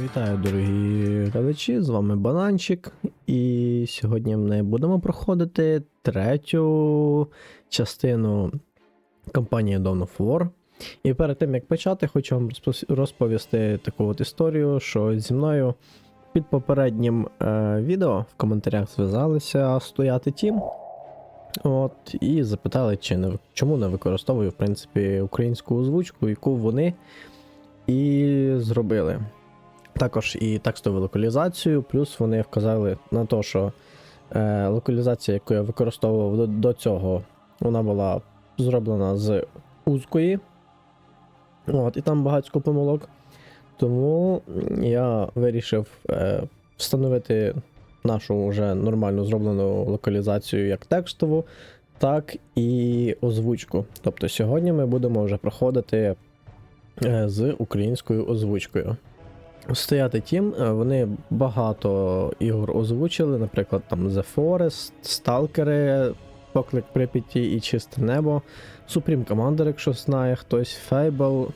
Вітаю, дорогі глядачі, з вами Бананчик. І сьогодні ми будемо проходити третю частину кампанії Dawn of War. І перед тим як почати, хочу вам розповісти таку от історію, що зі мною під попереднім е, відео в коментарях зв'язалися стояти тім. От, і запитали, чи не, чому не використовую в принципі українську озвучку, яку вони і зробили також і текстову локалізацію, плюс вони вказали на те, що е, локалізація, яку я використовував до, до цього, вона була зроблена з узкої. От, і там багатько помилок. Тому я вирішив е, встановити нашу вже нормально зроблену локалізацію як текстову, так і озвучку. Тобто сьогодні ми будемо вже проходити е, з українською озвучкою. Стояти тім, е, вони багато ігор озвучили, наприклад, там The Forest, Сталкери, Поклик Прип'яті і Чисте Небо, Supreme Commander, якщо знає хтось, Fable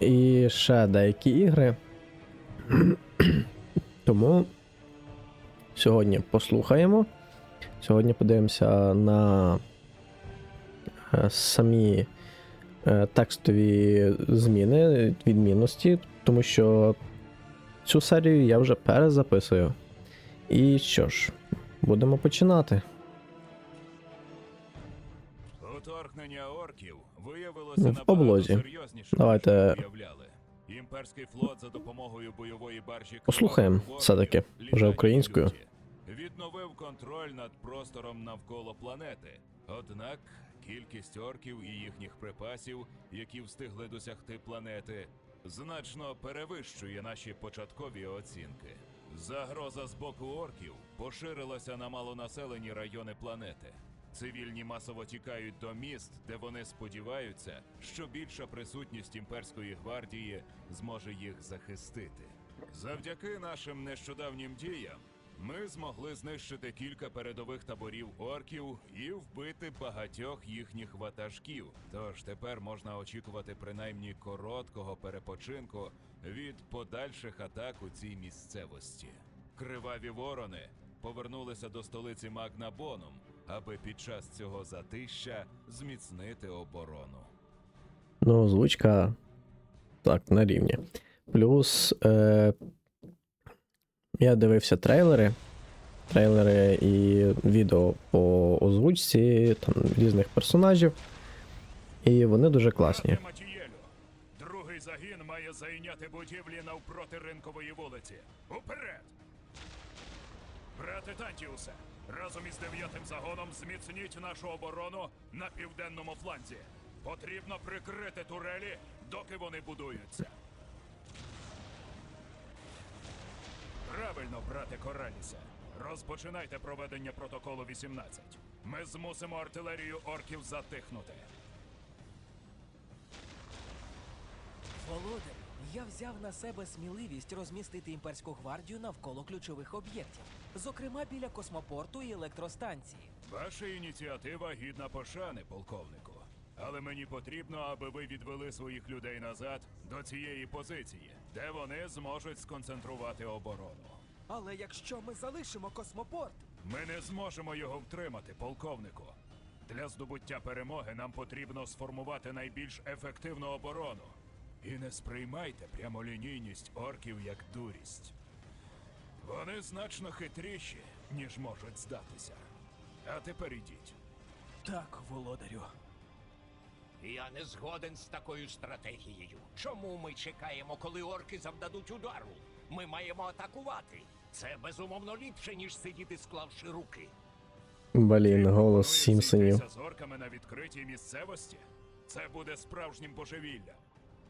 і ще деякі ігри. Тому сьогодні послухаємо. Сьогодні подивимося на е, самі е, текстові зміни, відмінності, тому що Цю серію я вже перезаписую. І що ж, будемо починати. Уторгнення орків виявилося Ну, в облозі. серйозніше, Давайте-. Імперський флот за допомогою бойової баржі Послухаємо все-таки, вже українською. Відновив контроль над простором навколо планети. Однак кількість орків і їхніх припасів, які встигли досягти планети, значно перевищує наші початкові оцінки. Загроза з боку орків поширилася на малонаселені райони планети. Цивільні масово тікають до міст, де вони сподіваються, що більша присутність імперської гвардії зможе їх захистити. Завдяки нашим нещодавнім діям ми змогли знищити кілька передових таборів орків і вбити багатьох їхніх ватажків. Тож тепер можна очікувати принаймні короткого перепочинку від подальших атак у цій місцевості. Криваві ворони повернулися до столиці Магнабоном, аби під час цього затища зміцнити оборону. Ну, озвучка так, на рівні. Плюс е, я дивився трейлери. Трейлери і відео по озвучці там, різних персонажів. І вони дуже класні. Другий загін має зайняти будівлі навпроти ринкової вулиці. Уперед! Брате Тантіусе, разом із дев'ятим загоном зміцніть нашу оборону на південному фланзі. Потрібно прикрити турелі, доки вони будуються. Правильно, брате Коралісе. Розпочинайте проведення протоколу 18. Ми змусимо артилерію орків затихнути. Володар, я взяв на себе сміливість розмістити імперську гвардію навколо ключових об'єктів, зокрема біля космопорту і електростанції. Ваша ініціатива гідна пошани, полковнику. Але мені потрібно, аби ви відвели своїх людей назад до цієї позиції, де вони зможуть сконцентрувати оборону. Але якщо ми залишимо космопорт, Ми не зможемо його втримати, полковнику. Для здобуття перемоги нам потрібно сформувати найбільш ефективну оборону. І не сприймайте прямолінійність орків як дурість. Вони значно хитріші, ніж можуть здатися. А тепер ідіть. так, володарю. Я не згоден з такою стратегією. Чому ми чекаємо, коли орки завдадуть удару? Ми маємо атакувати. Це безумовно ліпше, ніж сидіти, склавши руки. Блін, голос Сімпсонів. з орками на відкритій місцевості. Це буде справжнім божевіллям.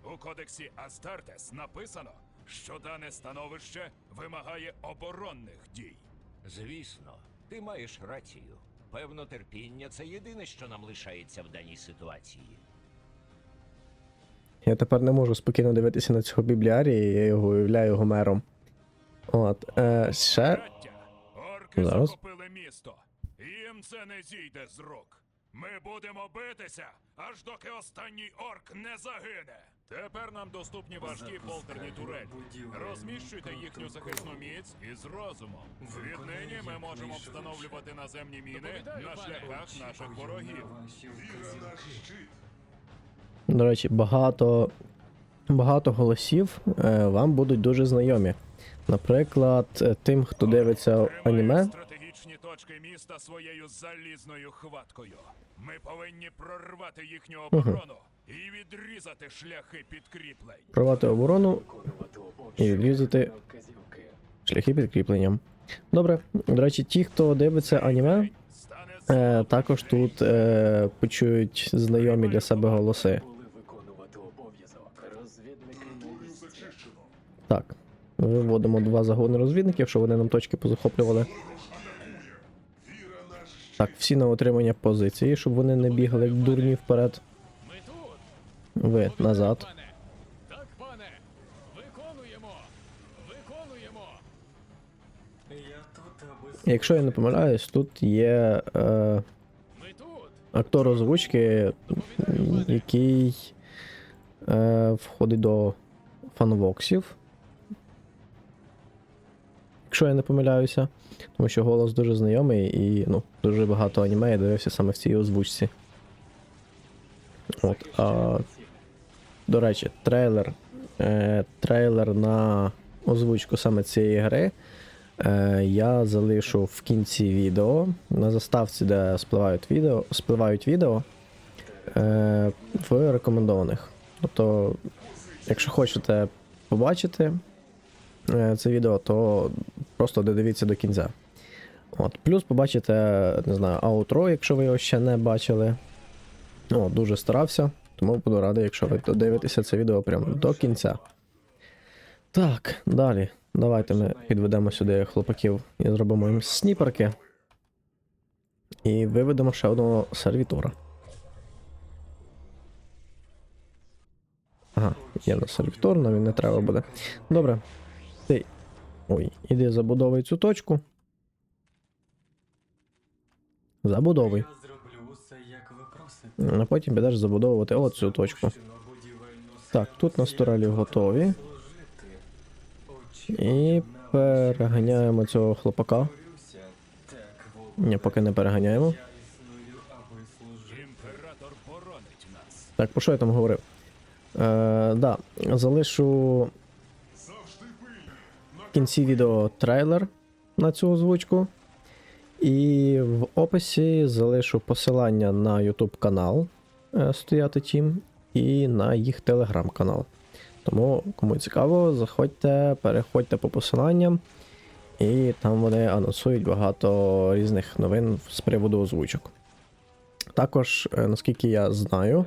У кодексі Астартес написано, що дане становище вимагає оборонних дій. Звісно, ти маєш рацію. Певно, терпіння це єдине, що нам лишається в даній ситуації. Я тепер не можу спокійно дивитися на цього бібліарія, я його уявляю Гомером. От, е, ще орки Зараз. захопили місто. Їм це не зійде з рук. Ми будемо битися, аж доки останній орк не загине. Тепер нам доступні важкі болтерні турелі. Розміщуйте їхню захисну міць із розумом. Віднині ми можемо встановлювати наземні міни на шляхах наших ворогів. До речі, багато, багато голосів е, вам будуть дуже знайомі. Наприклад, е, тим, хто дивиться аніме, стратегічні точки міста своєю залізною хваткою. Ми повинні прорвати їхню оборону і відрізати шляхи підкріплень. провати оборону і відрізати шляхи підкріпленням. Добре, до речі, ті, хто дивиться аніме, е, також тут е, почують знайомі для себе голоси. Так, виводимо два загони розвідників, щоб вони нам точки позахоплювали. Так, всі на отримання позиції, щоб вони не бігали як дурні вперед. Ви назад. Так, пане. Виконуємо. Виконуємо. Якщо я не помиляюсь, тут є е, актор озвучки, який е, входить до фанвоксів. Якщо я не помиляюся, тому що голос дуже знайомий і ну, дуже багато аніме я дивився саме в цій озвучці. От, а, до речі, трейлер, е, трейлер на озвучку саме цієї гри е, я залишу в кінці відео на заставці, де спливають відео, спливають відео е, в рекомендованих. Тобто, якщо хочете побачити е, це відео, то просто додивіться до кінця. От, плюс побачите, не знаю, аутро, якщо ви його ще не бачили. О, дуже старався, тому буду радий, якщо ви додивитеся це відео прямо до кінця. Так, далі. Давайте ми підведемо сюди хлопаків і зробимо їм сніперки. І виведемо ще одного сервітора. Ага, є на сервітор, нам він не треба буде. Добре. Ти. Ой, іди забудовуй цю точку. Забудовуй. А потім підеш забудовувати от цю точку. Так, тут на турелі готові. І переганяємо цього хлопака. Ні, поки не переганяємо. Так, про що я там говорив? Е, да, залишу в кінці відео трейлер на цю озвучку. І в описі залишу посилання на YouTube канал е, Стояти Тім і на їх телеграм-канал. Тому, кому цікаво, заходьте, переходьте по посиланням, і там вони анонсують багато різних новин з приводу озвучок. Також, е, наскільки я знаю,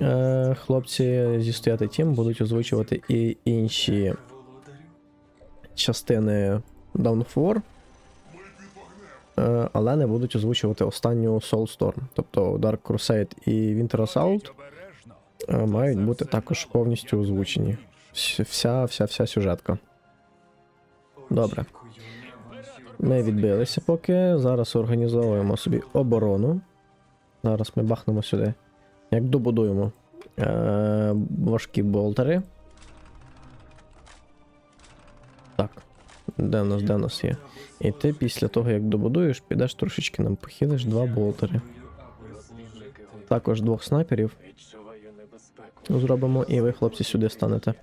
Е, хлопці зі стояти тім будуть озвучувати і інші. Частини War, е, але не будуть озвучувати останню Soulstorm. Тобто Dark Crusade і Winter Assault е, мають бути також повністю озвучені. Вся, вся, вся сюжетка. Добре. Ми відбилися поки. Зараз організовуємо собі оборону. Зараз ми бахнемо сюди. Як добудуємо е, важкі болтери. Так. Де нас, де нас є? І ти після того, як добудуєш, підеш трошечки нам похилиш два болтери. Також двох снайперів зробимо, і ви, хлопці, сюди станете.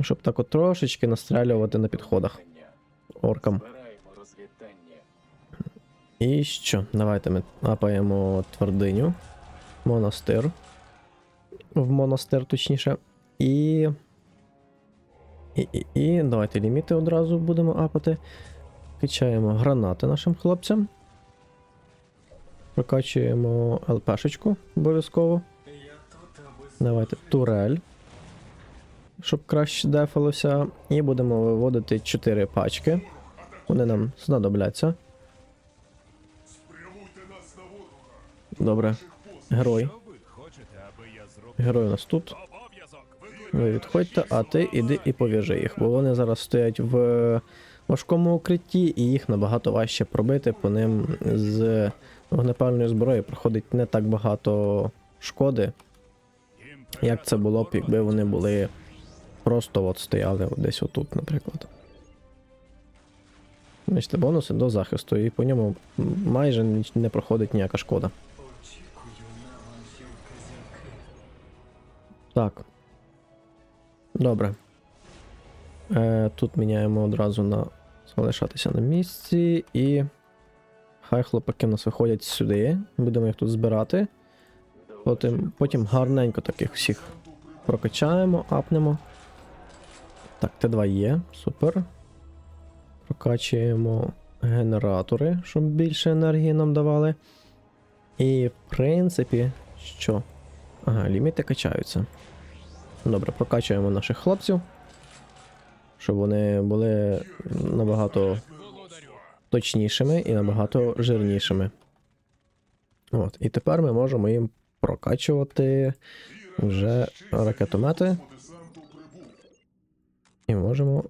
Щоб так от трошечки настрелювати на підходах оркам. І що? Давайте ми апаємо твердиню. Монастир. В монастир, точніше. І. І, давайте ліміти одразу будемо апати. Качаємо гранати нашим хлопцям. Прокачуємо ЛПшечку обов'язково. Давайте турель. Щоб краще дефалося. І будемо виводити 4 пачки. Вони нам знадобляться. Добре. Герой. Герой у нас тут. Ви відходьте, а ти іди і пов'яжи їх, бо вони зараз стоять в важкому укритті, і їх набагато важче пробити по ним з вогнепальної зброї. Проходить не так багато шкоди, як це було б, якби вони були просто от стояли десь отут, наприклад. Бачите, бонуси до захисту, і по ньому майже не проходить ніяка шкода. Так. Добре. Е, тут міняємо одразу на залишатися на місці і. Хай хлопаки в нас виходять сюди. Будемо їх тут збирати. Потім, потім гарненько таких всіх прокачаємо, апнемо. Так, Т2 є, супер. Прокачуємо генератори, щоб більше енергії нам давали. І в принципі, що? Ага, ліміти качаються. Добре, прокачуємо наших хлопців. Щоб вони були набагато точнішими і набагато жирнішими. От, і тепер ми можемо їм прокачувати вже ракетомети. І можемо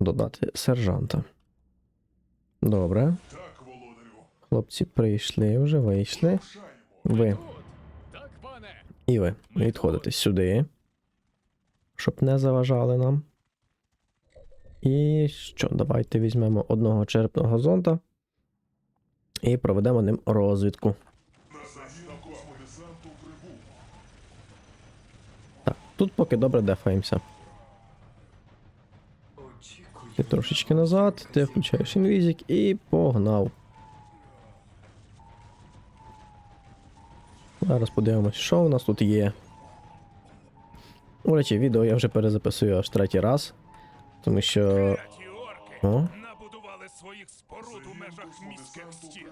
додати сержанта. Добре. Хлопці прийшли, вже вийшли. Ви і ви відходите сюди, щоб не заважали нам. І що, давайте візьмемо одного черепного зонта і проведемо ним розвідку. Так, тут поки добре дефаємося. Ти трошечки назад, ти включаєш інвізік і погнав. Зараз подивимось, що у нас тут є. До речі, відео я вже перезаписую аж третій раз. Тому що. О. набудували своїх споруд у межах міських стін.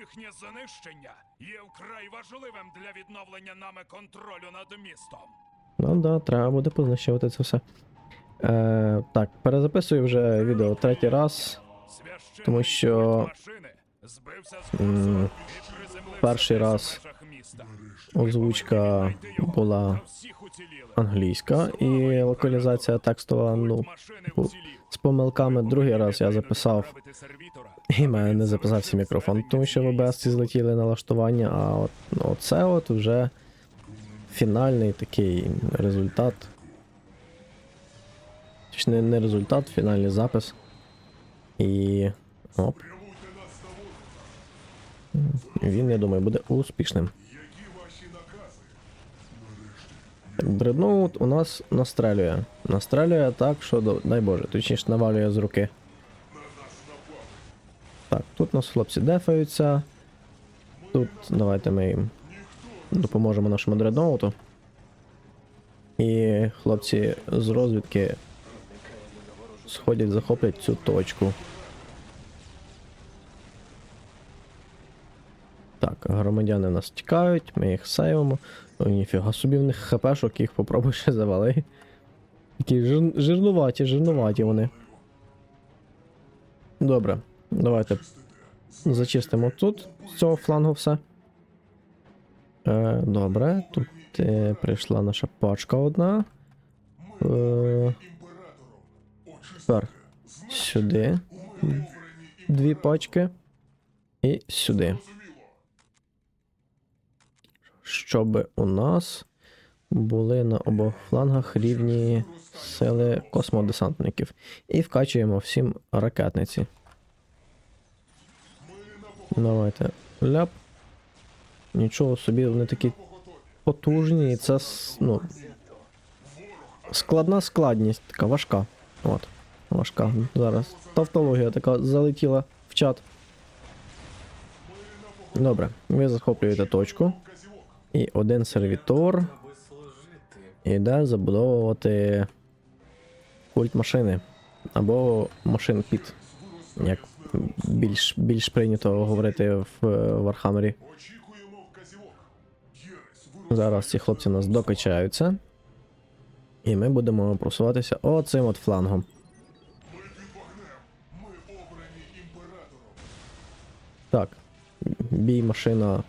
Їхнє знищення є вкрай важливим для відновлення нами контролю над містом. Ну да, треба буде познищувати це все. Е, так, перезаписую вже відео третій раз. Тому що, машини збився з курсу м, і приземлився перший раз межах. Озвучка була англійська і локалізація текстова, ну, з помилками. Другий раз я записав І мене не записався мікрофон, тому що в OBS злетіли налаштування, а от ну, оце от вже фінальний такий результат. Точніше, не, не результат, фінальний запис. І. Оп. Він, я думаю, буде успішним. Так, Дредноут у нас настрелює. Настрелює так, що дай Боже, точніше навалює з руки. Так, тут у нас хлопці дефаються. Тут давайте ми їм допоможемо нашому дредноуту. І хлопці з розвідки сходять, захоплять цю точку. Так, громадяни нас тікають, ми їх сейвимо. О, ніфіга собі в них хпшок, їх попробуй ще завали. Такі жир... жирнуваті, жирнуваті вони. Добре, давайте зачистимо тут з цього флангу все. Е, добре, тут е, прийшла наша пачка одна. Е, тепер сюди. Дві пачки. І сюди. Щоб у нас були на обох флангах рівні сили космодесантників. І вкачуємо всім ракетниці. Давайте. Ляп. Нічого собі, вони такі потужні, і це ну, складна складність, така важка. От. Важка. Зараз. Тавтологія така залетіла в чат. Добре, ви захоплюєте точку. І один сервітор служити. іде забудовувати культ машини. Або машин під. Як більш, більш прийнято говорити в е, Вархаммері. Зараз ці хлопці нас докачаються. І ми будемо просуватися оцим от флангом. Так, бій машина.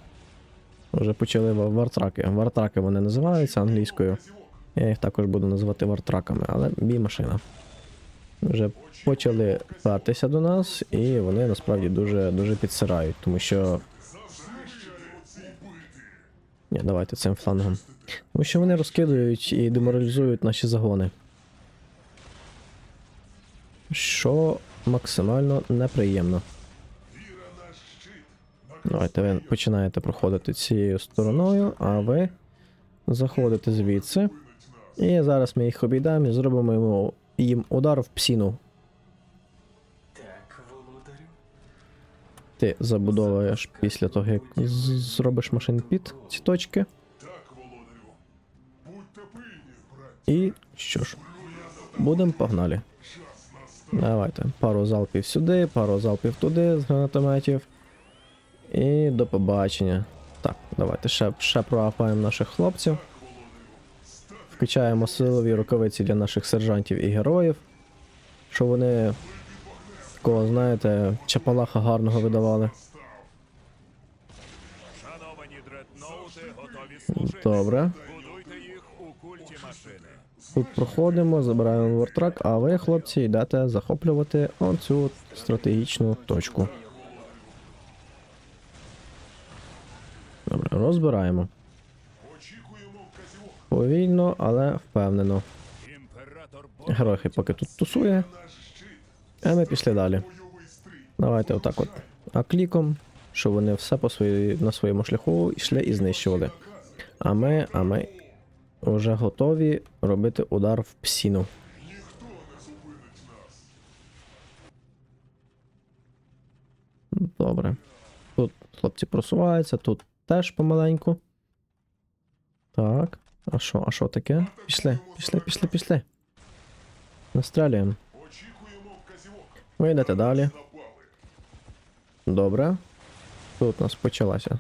Вже почали вартраки. Вартраки вони називаються англійською. Я їх також буду називати вартраками, але бій машина. вже почали пертися до нас, і вони насправді дуже дуже підсирають, тому що. Ні, давайте цим флангом. Тому що вони розкидують і деморалізують наші загони. Що максимально неприємно. Давайте ви починаєте проходити цією стороною, а ви заходите звідси. І зараз ми їх обійдемо і зробимо їм удар в псіну. Ти забудовуєш після того, як зробиш машин під ці точки. І що ж, будемо погнали. Давайте. Пару залпів сюди, пару залпів туди з гранатометів. І до побачення. Так, давайте ще, ще проапаємо наших хлопців. Включаємо силові рукавиці для наших сержантів і героїв. Щоб вони такого, знаєте, чапалаха гарного видавали. Добре. Тут проходимо, забираємо вортрак, а ви, хлопці, йдете захоплювати оцю стратегічну точку. Розбираємо. Повільно, але впевнено. Герой поки тут тусує. А ми пішли далі. Давайте отак от. А кліком, щоб вони все по свої, на своєму шляху йшли і знищували. А ми, а ми вже готові робити удар в псіну. Добре. Тут хлопці просуваються, тут теж помаленьку. Так. А що, а що таке? Пішли, пішли, пішли, пішли. Настрелюємо. Ви йдете далі. Добре. Тут у нас почалася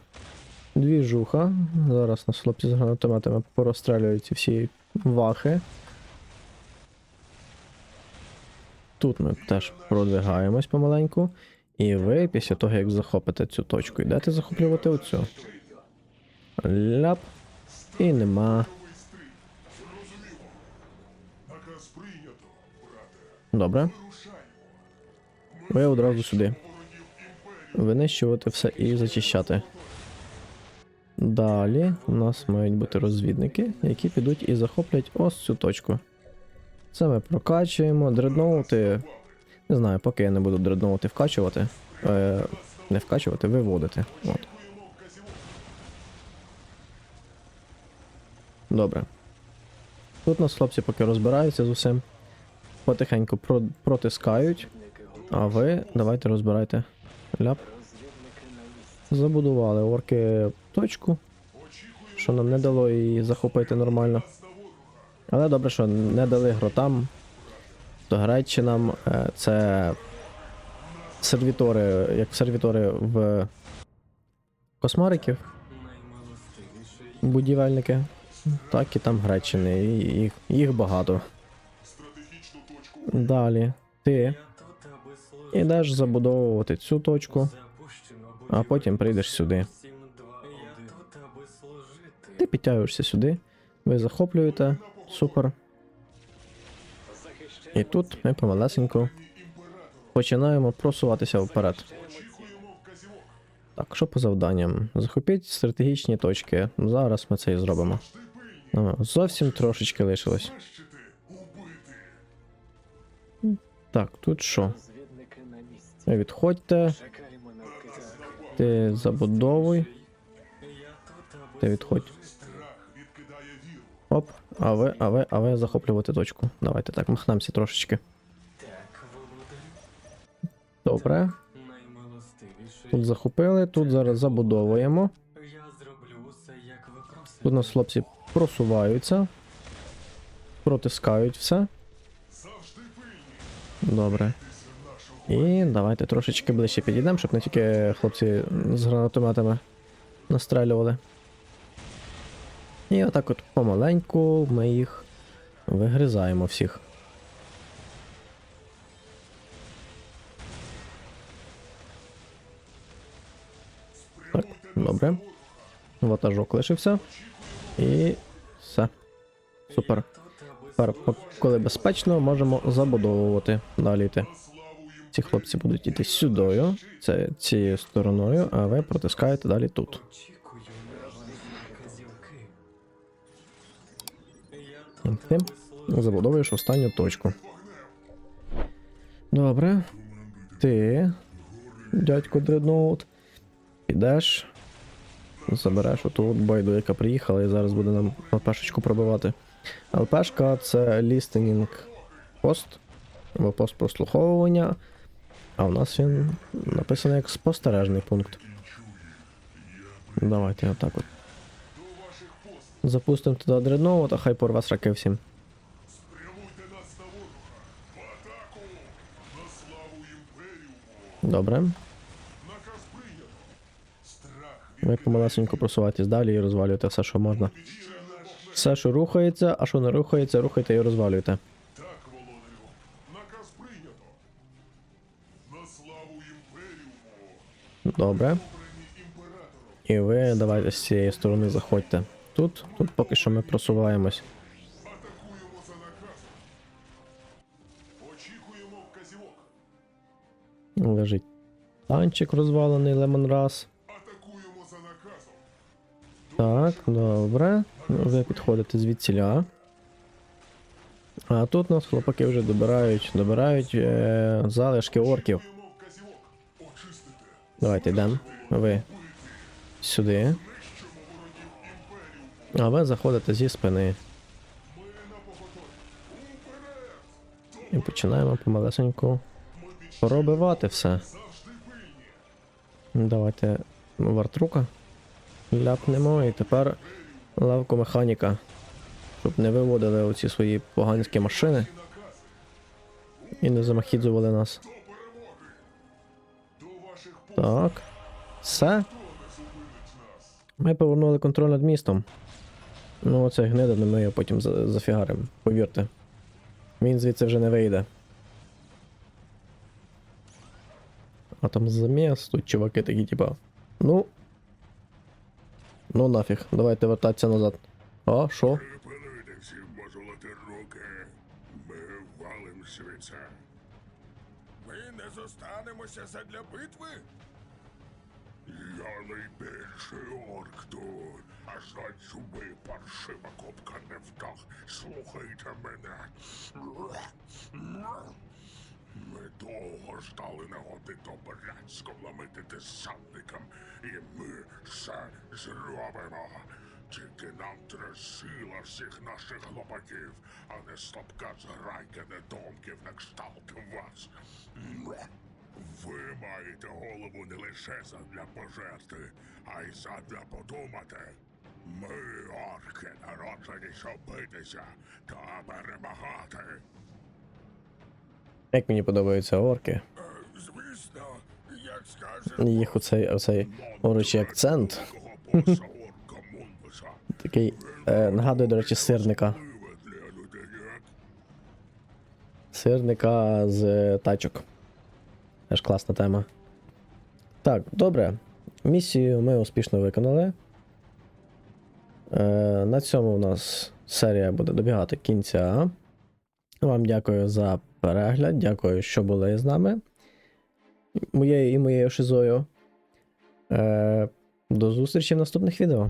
двіжуха. Зараз нас хлопці з гранатометами порозстрелюють всі вахи. Тут ми теж продвигаємось помаленьку. І ви після того, як захопите цю точку, йдете захоплювати оцю. Ляп. І нема. Добре. Ви одразу сюди. Винищувати все і зачищати. Далі у нас мають бути розвідники, які підуть і захоплять ось цю точку. Це ми прокачуємо. Дредноути. Не знаю, поки я не буду дредноути вкачувати. Е, не вкачувати, виводити. От. Добре. Тут нас хлопці поки розбираються з усім. Потихеньку про- протискають. А ви давайте розбирайте. Ляп. Забудували орки точку, що нам не дало її захопити нормально. Але добре, що не дали гротам, то гречинам е, це сервітори, як сервітори в космариків, будівельники, так і там гречини, і їх, їх багато. Далі ти ідеш забудовувати цю точку, а потім прийдеш сюди. Ти підтягуєшся сюди, ви захоплюєте, супер. І тут ми помалесенько починаємо просуватися вперед. Так, що по завданням? Захопіть стратегічні точки. Зараз ми це і зробимо. Ну, Зовсім трошечки лишилось. Так, тут що? Відходьте, ти забудовуй, ти відходь. Оп, а ви, а ви, а ви захоплювати точку. Давайте так, махнемося трошечки. Добре. Тут захопили, тут зараз забудовуємо. Тут у нас хлопці просуваються, протискають все. Добре. І давайте трошечки ближче підійдемо, щоб не тільки хлопці з гранатометами настрелювали. І отак от помаленьку ми їх вигризаємо всіх. Так, добре. Ватажок лишився. І все. Супер. Тепер, коли безпечно, можемо забудовувати далі йти. Ці хлопці будуть йти сюдою, це цією стороною, а ви протискаєте далі тут. Ти забудовуєш останню точку. Добре. Ти, дядько Дредноут, підеш, забереш оту байду, яка приїхала, і зараз буде нам ЛПшечку пробивати. ЛПшка це лістенінг пост, або пост прослуховування. А у нас він написаний як спостережний пункт. Давайте отак от. Запустимо туди дредноут, а хай порве сраки всім. Добре. Ви помалесенько просувайтесь далі і розвалюйте все, що можна. Все, що рухається, а що не рухається, рухайте і розвалюйте. Добре. І ви давайте з цієї сторони заходьте. Тут, тут поки що ми просуваємось. Лежить танчик розвалений за наказом. Так, добре. Ви підходите звідсіля. А тут нас хлопаки вже добирають, добирають е, залишки орків. Давайте йдемо. Ви сюди. А ви заходите зі спини. І починаємо помалесеньку пробивати все. Давайте вартрука ляпнемо і тепер лавку механіка. Щоб не виводили оці свої поганські машини і не замахідзували нас. Так. Все. Ми повернули контроль над містом. Ну, оце гнида, ми його потім за- зафігаримо, повірте. Він звідси вже не вийде. А там заміс, тут чуваки такі, типа. Ну. Ну нафіг, давайте вертатися назад. А, що? Ми валим звідси. Ми не зостанемося задля битви? Я найбільший орк тут, а за зуби паршива копка не вдах. Слухайте мене. Ми довго ждали нагоди добряцько вламити десантникам, і ми все зробимо. Тільки нам треба сила всіх наших хлопаків, а не слабка зграйка недомків на кшталт вас. Ви маєте голову не лише задля пожерти, а й задля подумати. Ми, орки, народжені, щоб битися та перемагати. Як мені подобаються орки. Е, Звісно, як скаже Їх оцей, оцей орочий акцент. Такий е, нагадує, до речі, сирника. Сирника з е, тачок. Теж класна тема. Так, добре. Місію ми успішно виконали. Е, на цьому у нас серія буде добігати кінця. Вам дякую за перегляд. Дякую, що були з нами. Моєю і моєю шизою. Е, до зустрічі в наступних відео.